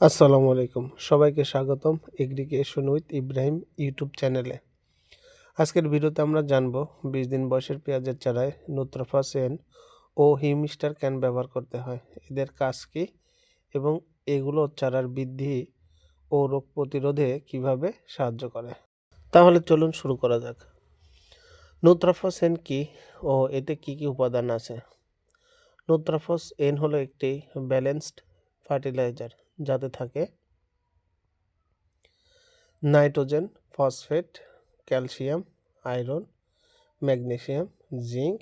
আসসালামু আলাইকুম। সবাইকে স্বাগতম এগ্রিকেশন উইথ ইব্রাহিম ইউটিউব চ্যানেলে আজকের ভিডিওতে আমরা জানব বিশ দিন বয়সের পেঁয়াজের চারায় নুত্রাফাসেন ও হিউমিস্টার ক্যান ব্যবহার করতে হয়। এদের কাজ কী এবং এগুলো চারার বৃদ্ধি ও রোগ প্রতিরোধে কীভাবে সাহায্য করে? তাহলে চলুন শুরু করা যাক। নুত্রাফাসেন কি ও এতে কি কি উপাদান আছে? নুত্রাফস এন হলো একটি ব্যালেন্সড ফার্টিলাইজার যাতে থাকে। Nitrogen, phosphate, calcium, iron, magnesium, zinc,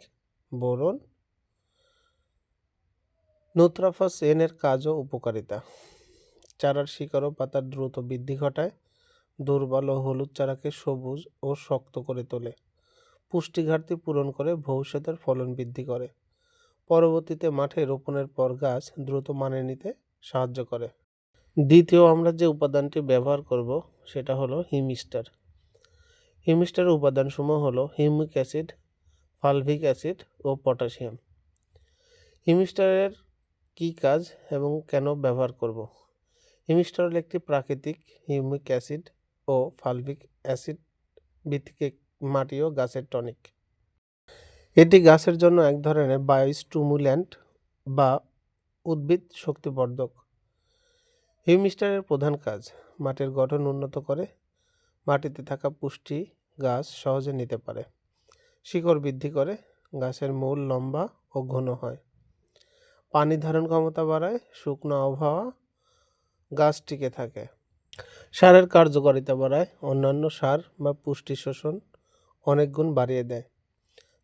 boron, নুত্রাফাস এন এর কাজ ও উপকারিতা। চারার শিকড় ও পাতার দ্রুত বৃদ্ধি ঘটায়, দুর্বল ও হলুদ চারাকে সবুজ ও শক্ত করে তোলে। পুষ্টি ঘাটতি পূরণ করে ভবিষ্যতের ফলন বৃদ্ধি করে। পরবর্তীতে মাঠে রোপণের পর গাছ দ্রুত মানে নিতে সাহায্য করে। দ্বিতীয় আমরা যে উপাদানটি ব্যবহার করব, সেটা হলো হিমিস্টার। হিমিস্টারের উপাদানসমূহ হলো হিউমিক অ্যাসিড, ফালভিক অ্যাসিড ও পটাশিয়াম। হিমিস্টারের কী কাজ এবং কেন ব্যবহার করব? হিমিস্টার হল একটি প্রাকৃতিক হিউমিক অ্যাসিড ও ফালভিক অ্যাসিড ভিত্তিক মাটি ও গাছের টনিক। এটি গাছের জন্য এক ধরনের বায়োস্টুমুল্যান্ট বা উদ্ভিদ শক্তিবর্ধক। হিউমিস্টারের প্রধান কাজ, মাটির গঠন উন্নত করে, মাটিতে থাকা পুষ্টি, গাছ সহজে নিতে পারে। শিকড় বৃদ্ধি করে, গাছের মূল লম্বা ও ঘন হয়। পানি ধারণ ক্ষমতা বাড়ায়, শুকনো আবহাওয়া গাছ টিকে থাকে। সারের কার্যকারিতা বাড়ায়, অন্যান্য সার বা পুষ্টি শোষণ অনেক গুণ বাড়িয়ে দেয়।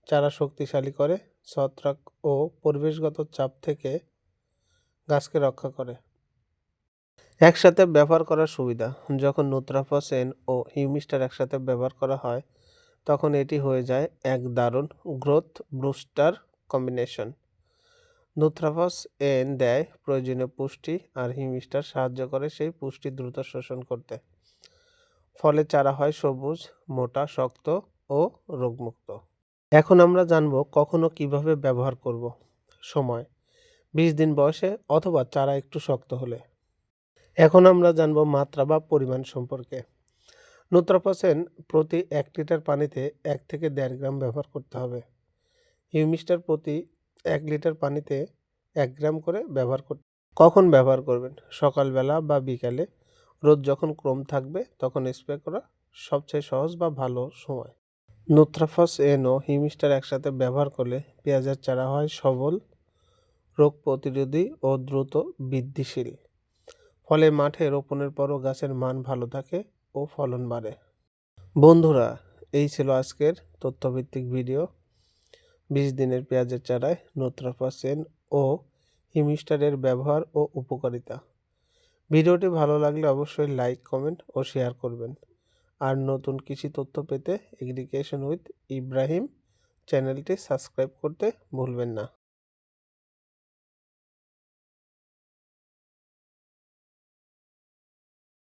চারা শক্তিশালী করে, ছত্রাক ও পরিবেশগত চাপ থেকে গাছকে রক্ষা করে। একসাথে ব্যবহার করার সুবিধা। যখন নুত্রাফসেন ও হিউমিস্টার একসাথে ব্যবহার করা হয়, তখন এটি হয়ে যায় এক দারুণ গ্রোথ ব্রুস্টার কম্বিনেশন। নুত্রাফস এন দেয় প্রয়োজনীয় পুষ্টি আর হিউমিস্টার সাহায্য করে সেই পুষ্টি দ্রুত শোষণ করতে। ফলে চারা হয় সবুজ, মোটা, শক্ত ও রোগমুক্ত। এখন আমরা জানব কখনো কীভাবে ব্যবহার করব। সময়, বিশ দিন বয়সে অথবা চারা একটু শক্ত হলে। এখন আমরা জানব মাত্রা বা পরিমাণ সম্পর্কে। নুত্রাফসেন প্রতি এক লিটার পানিতে এক থেকে দেড় গ্রাম ব্যবহার করতে হবে। হিউমিস্টার প্রতি এক লিটার পানিতে এক গ্রাম করে ব্যবহার করতে কখন ব্যবহার করবেন? সকালবেলা বা বিকালে? রোদ যখন ক্রম থাকবে, তখন স্প্রে করা সবচেয়ে সহজ বা ভালো সময়। নুত্রাফস এন ও হিউমিস্টার একসাথে ব্যবহার করলে পেঁয়াজের চারা হয় সবল, রোগ প্রতিরোধী ও দ্রুত বৃদ্ধিশীল। ফলে মাঠে রোপণের পরও গাছের মান ভালো থাকে ও ফলন বাড়ে। বন্ধুরা, এই ছিল আজকের তথ্যভিত্তিক ভিডিও। বিশ দিনের পেঁয়াজের চারায় নোত্রাফাসেন ও হিমিস্টারের ব্যবহার ও উপকারিতা। ভিডিওটি ভালো লাগলে অবশ্যই লাইক, কমেন্ট ও শেয়ার করবেন। আর নতুন কৃষি তথ্য পেতে এগ্রিকেশন উইথ ইব্রাহিম চ্যানেলটি সাবস্ক্রাইব করতে ভুলবেন না।